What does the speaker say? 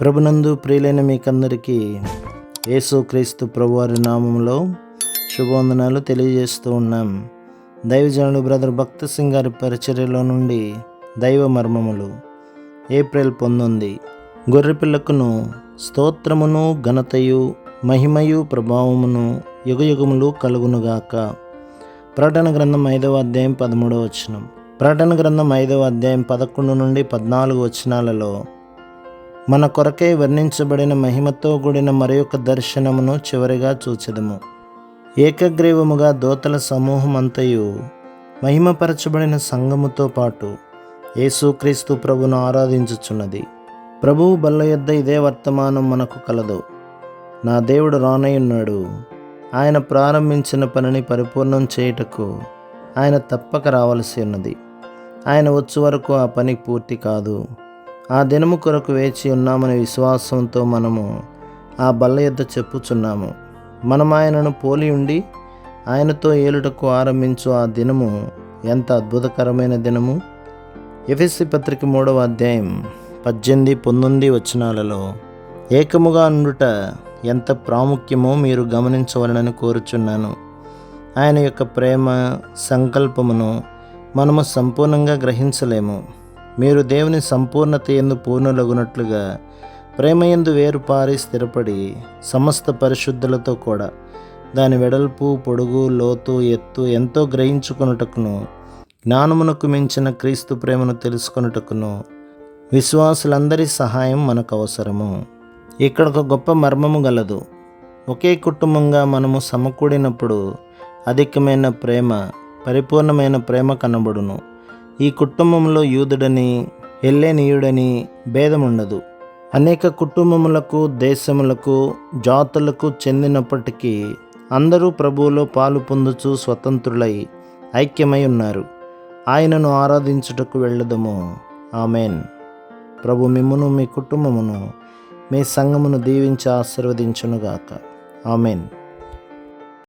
ప్రభునందు ప్రియులైన మీకందరికీ యేసుక్రీస్తు ప్రభువారి నామంలో శుభవందనాలు తెలియజేస్తూ ఉన్నాం. దైవజనుడు బ్రదర్ భక్త సింగ్ గారి పరిచర్యలో నుండి దైవ మర్మములు ఏప్రిల్ పొందింది గొర్రెపిల్లకును స్తోత్రమును ఘనతయు మహిమయు ప్రభావమును యుగయుగములు కలుగునుగాక. ప్రకటన గ్రంథం ఐదవ అధ్యాయం పదమూడవ వచనం. ప్రకటన గ్రంథం ఐదవ అధ్యాయం పదకొండు నుండి పద్నాలుగు వచనాలలో మన కొరకై వర్ణించబడిన మహిమతో కూడిన మరొక దర్శనమును చివరిగా చూచెదము. ఏకగ్రీవముగా దోతల సమూహం అంతయు మహిమపరచబడిన సంఘముతో పాటు యేసుక్రీస్తు ప్రభును ఆరాధించుచున్నది. ప్రభువు బల్ల యొద్ద ఇదే వర్తమానం మనకు కలదు. నా దేవుడు రానయ్యున్నాడు ఆయన ప్రారంభించిన పనిని పరిపూర్ణం చేయుటకు ఆయన తప్పక రావలసి ఉన్నది. ఆయన వచ్చే వరకు ఆ పని పూర్తి కాదు. ఆ దినము కొరకు వేచి ఉన్నామనే విశ్వాసంతో మనము ఆ బల్ల యొద్ద చెప్పుచున్నాము. మనం ఆయనను పోలి ఉండి ఆయనతో ఏలుటకు ఆరంభించు ఆ దినము ఎంత అద్భుతకరమైన దినము? ఎఫ్ఎస్సి పత్రిక మూడవ అధ్యాయం పద్దెనిమిది పంతొమ్మిది వచనాలలో ఏకముగా నుండుట ఎంత ప్రాముఖ్యమో మీరు గమనించవలనని కోరుచున్నాను. ఆయన యొక్క ప్రేమ సంకల్పమును మనము సంపూర్ణంగా గ్రహించలేము. మీరు దేవుని సంపూర్ణత ఎందు పూర్ణులగునట్లుగా ప్రేమ ఎందు వేరుపారి స్థిరపడి సమస్త పరిశుద్ధులతో కూడా దాని వెడల్పు పొడుగు లోతు ఎత్తు ఎంతో గ్రహించుకొనుటకును జ్ఞానమునకు మించిన క్రీస్తు ప్రేమను తెలుసుకొనుటకును విశ్వాసులందరి సహాయం మనకు అవసరము ఇక్కడ ఒక గొప్ప మర్మము గలదు. ఒకే కుటుంబంగా మనము సమకూడినప్పుడు అధికమైన ప్రేమ పరిపూర్ణమైన ప్రేమ కనబడును. ఈ కుటుంబంలో యూదుడని ఎల్లెనీయుడని భేదముండదు. అనేక కుటుంబములకు దేశములకు జాతులకు చెందినప్పటికీ అందరూ ప్రభువులో పాలు పొందుచు స్వతంత్రులై ఐక్యమై ఉన్నారు. ఆయనను ఆరాధించుటకు వెళ్ళదము. ఆమెన్. ప్రభు మిమ్మును మీ కుటుంబమును మీ సంఘమును దీవించి ఆశీర్వదించునుగాక. ఆమెన్.